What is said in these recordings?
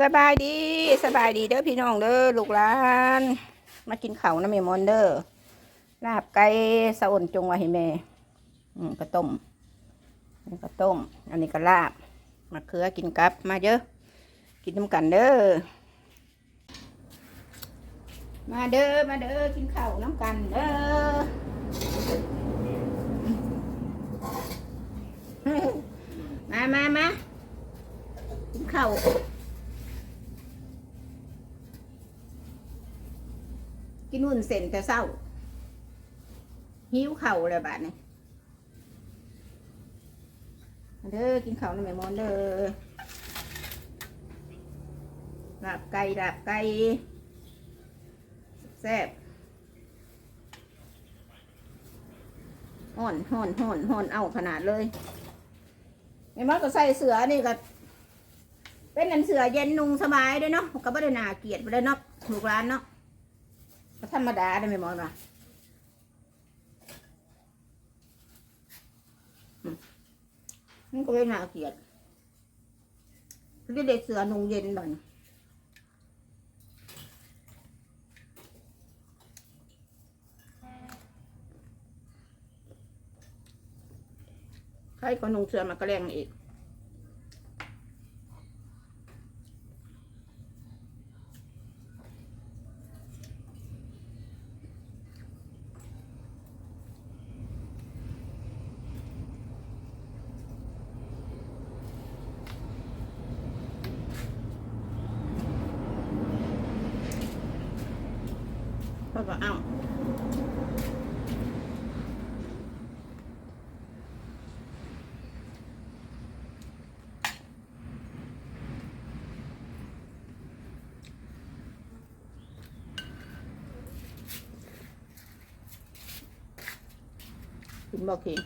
สบายดีสบายดีเด้อพี่น้องเด้อลูกหลาน มากินข้าวนะแม่มอนเด้อลาบไก่สะอ่นจงว้ให้แม่อืมก็ต้มอันนี้ก็ต้ม อันนี้ก็ลาบมะเขือกินกับมาเยอะกินน้ำกันเด้อมาเด้อมาเด้อกินข้าวน้ำกันเด้อมามามากินข้าว กินนุ่นเส้นแต่เศร้า หิวเข่าเลยบาดนี้เด้อกินข้าวน้ำแม่มอนเด้อลาบไก่ลาบไก่แซ่บห่อนห่อนห่อนห่อนเอาขนาดเลยแม่มอนก็ใส่เสือนี่ก็เป็นอันเสือเย็นนุ่งสบายด้วยเนาะก็ไม่ได้นาเกียดไปเลยเนาะลูกร้านเนาะ ธรรมดาได้ไหมหมอนะมันก็ไม่น่าเกลียดคือเด็กเสือนุงเย็นบ่อนใครก็นุงเสือมากระแรงอีก เขาก็เอากินบอกกิน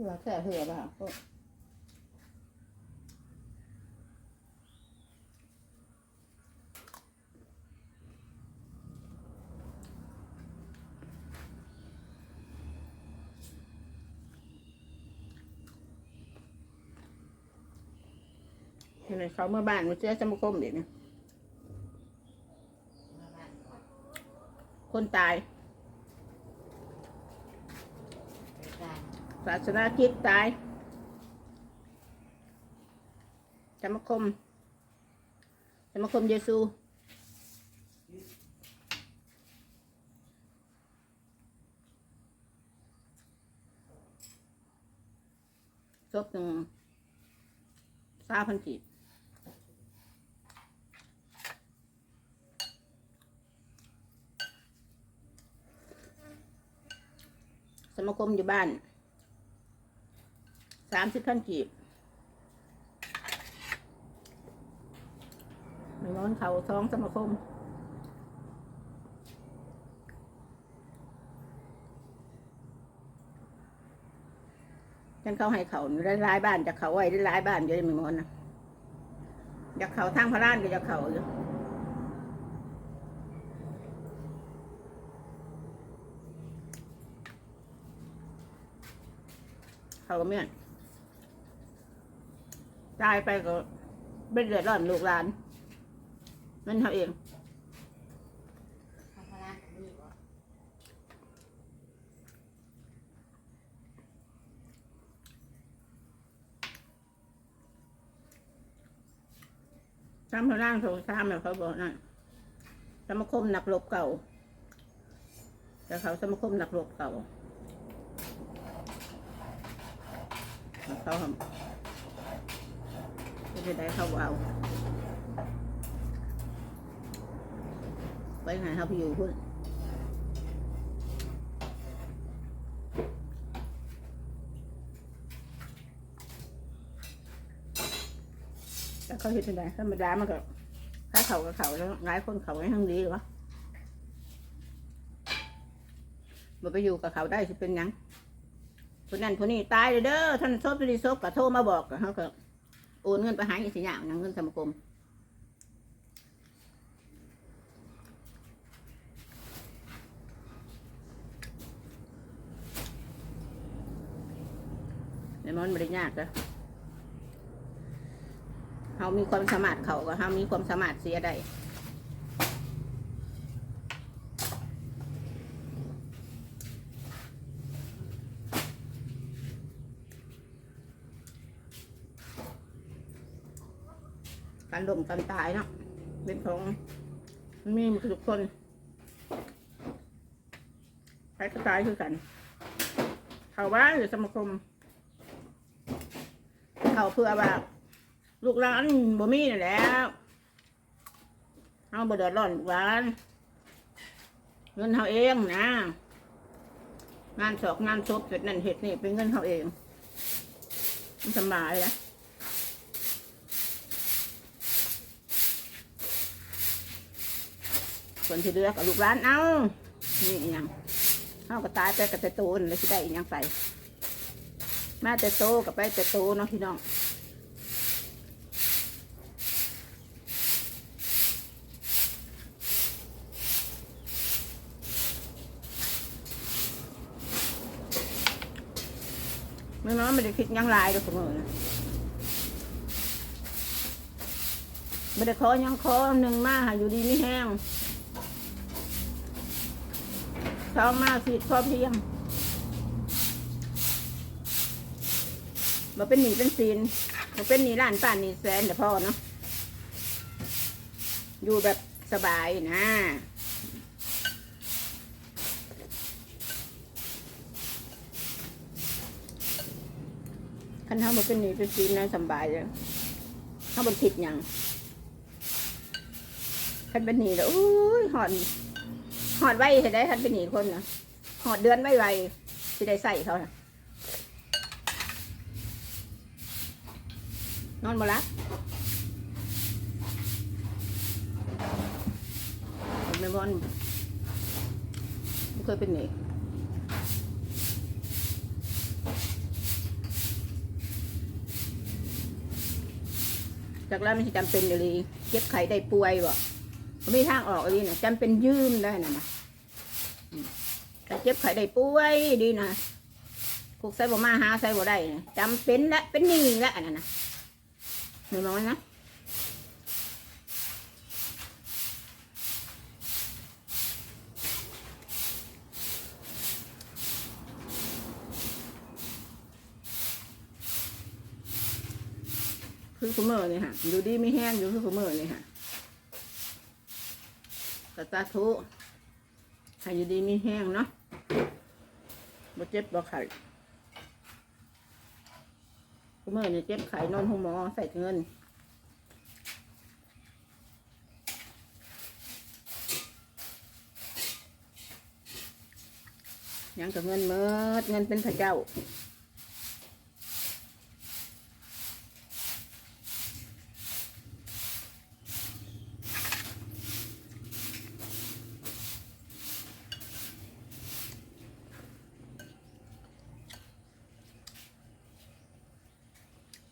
เหือแค่เหือบ้างก็เห็นไหมเขาเมื่อบ้านมาเจอสมาคมเด็กเนี่ยคนตาย ศาสนาคิดตายสมาคมสมาคมเยซูศพหนึ่งสามพันกีบสมาคมอยู่บ้าน สามสิบพันกีบม่ร้อนเขาท้องสมาคมฉันเขาให้เขาได้หลายบ้านจากเขาไว้ได้หลายบ้านเยอะไม่มดนนะอยากเขาทางพระรานก็อยากเขาอยู่เขาก็เมี่ยน ตายไปก็เป็นเดือดร้อนลูกหลาน มันเขาเองทำพลังนี่บ่ทำพระรานโทรทามแล้วเขาบอกนั่นสมาคมนักรบเก่า แต่เขาสมาคมนักรบเก่า เขา ทำไม่ได้เข้าเอาไปไหนเขาไปอยู่พุ่นแต่เขาเห็นได้ธรรมดามันก็ถ้าเขากับเขาแล้วหลายคนเขาไม่ทั้งดีหรอวะบ่ไปอยู่กับเขาได้สิเป็นยังคนนั้นคนนี้ตายเลยเด้อท่านซบท่านซบก็โทรมาบอกก็เขาก็ โอนเงินไปหาอีสิอย่างหยังเงินสมาคมในมันไม่ได้ยากเลยเขามีความสามารถเขาก็เขามีความสามารถเสียได้ การลมการตายเนาะเป็นของมันมีทุกคนใครก็ตายคือกัน เขาว่าหรือสมาคม เขาเพื่อว่าลูกหลานบ่มีนั่นแหล้วเอาบ่เดือดร้อนลูกหลานเงินเขาเองนะงานศอกงานศพเห็ดนั่นเห็ดนี่เป็นเงินเขาเองมันสบายนะคนที่เลือกับลูกร้านเอานี่อหยังเอาก็ตายไปกับแต่โตนเลยสิได้อหยังไปมาแต่โตกับไปแต่โตเนาะพี่น้องไม่น้อยไม่ได้คิดยังหลายดอกเสมอนะไม่ได้ขอยังขอหนึ่งมาหาอยู่ดีไม่แห้ง ท้องมาสิพอเพียงมาเป็นหนีเป็นซีนมาเป็นหนีล้านป้านหนีแสนแต่พ่อเนาะอยู่แบบสบายนะคันเท้ามาเป็นหนีเป็นซีนนะสบายเลยถ้าบนผิดอย่างคันเป็นหนีแล้วอุ้ยหอน หอดไว้จะได้ทันเป็นหนีคนนะหอดเดือนไว้ไวจะได้ใส่เขานะนอนมาละผมไม่บอนไม่เคยเป็นหนีจากแล้วมันจะจำเป็นอะไรเจ็บไข้ได้ป่วยบ่ ม่ทางออกอะไรเนี่ยจำเป็นยืมได้นะนะแต่เจ็บไข้ได้ป่วยดีนะพวกใส่บ่มาหาใส่บ่ได้นะจำเป็นละเป็นหนี้ละอันนั้นนะหนูน้อยนะคือคุมเมอร์เลยค่ะอยู่ดีไม่แห้งอยู่คือคุมเมอร์เลยค่ะ กระตาทุให้อยู่ดีมีแห้งเนาะบ่เจ็บบ่ไข้กูเมื่อเนี่ยเจ็บไข้นอนห้องหมอใส่เงินยังกับเงินเมิดเงินเป็นพระเจ้า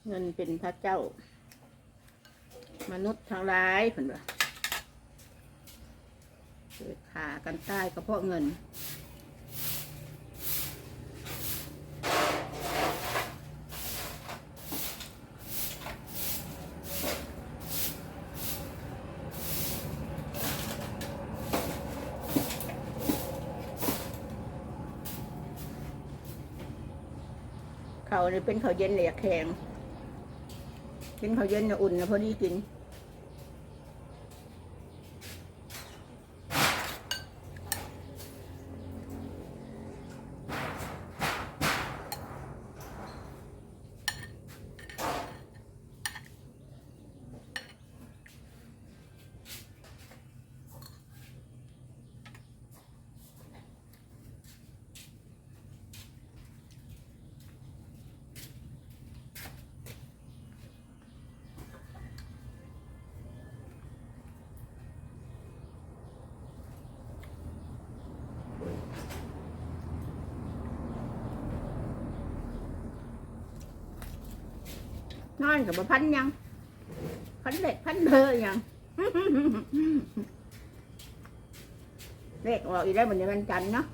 เงินเป็นพระเจ้า มนุษย์ทั้งหลายเพิ่นว่าเกิดขากันใตายก็เพาะเงินเขาเนี่ยเป็นเขาเย็นเหลียกแข็ง กินข้าวเย็นน่ะอุ่นนะพอดีกิน นอนกับพันยังพันเล็กพันเบอยังเลขออกอีกได้เหมือนวันจันทร์เนาะ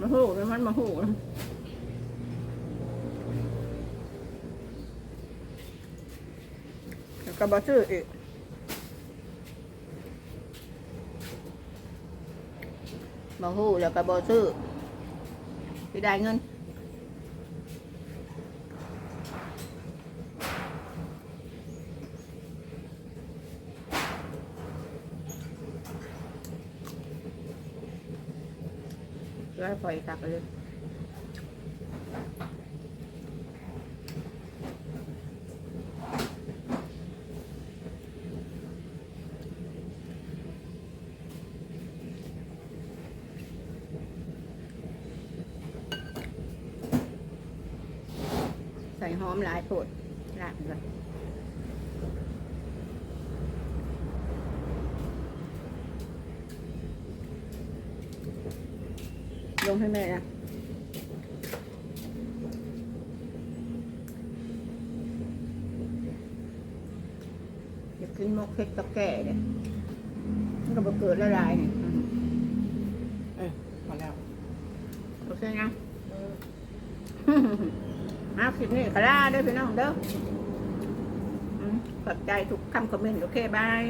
มาหูแล้วมันมาหูแล้วก็บอซื้ออีกมาหูแล้วก็บอซื้อไปได้เงิน ช่วปล่อยตักเลยใส่หอมหลายโผดลาดก่อนลง ให้แม่นะอยากกินมกเค็ดตะแก่เนี่ยมันก็บ่เกิดละลายเนี่ยอืมเอ้ยพอแล้วโอเคนะมาคลิปนี้ก็ลาเด้อพี่น้องเด้ออืมขอบใจทุกคำคอมเมนต์โอเคบาย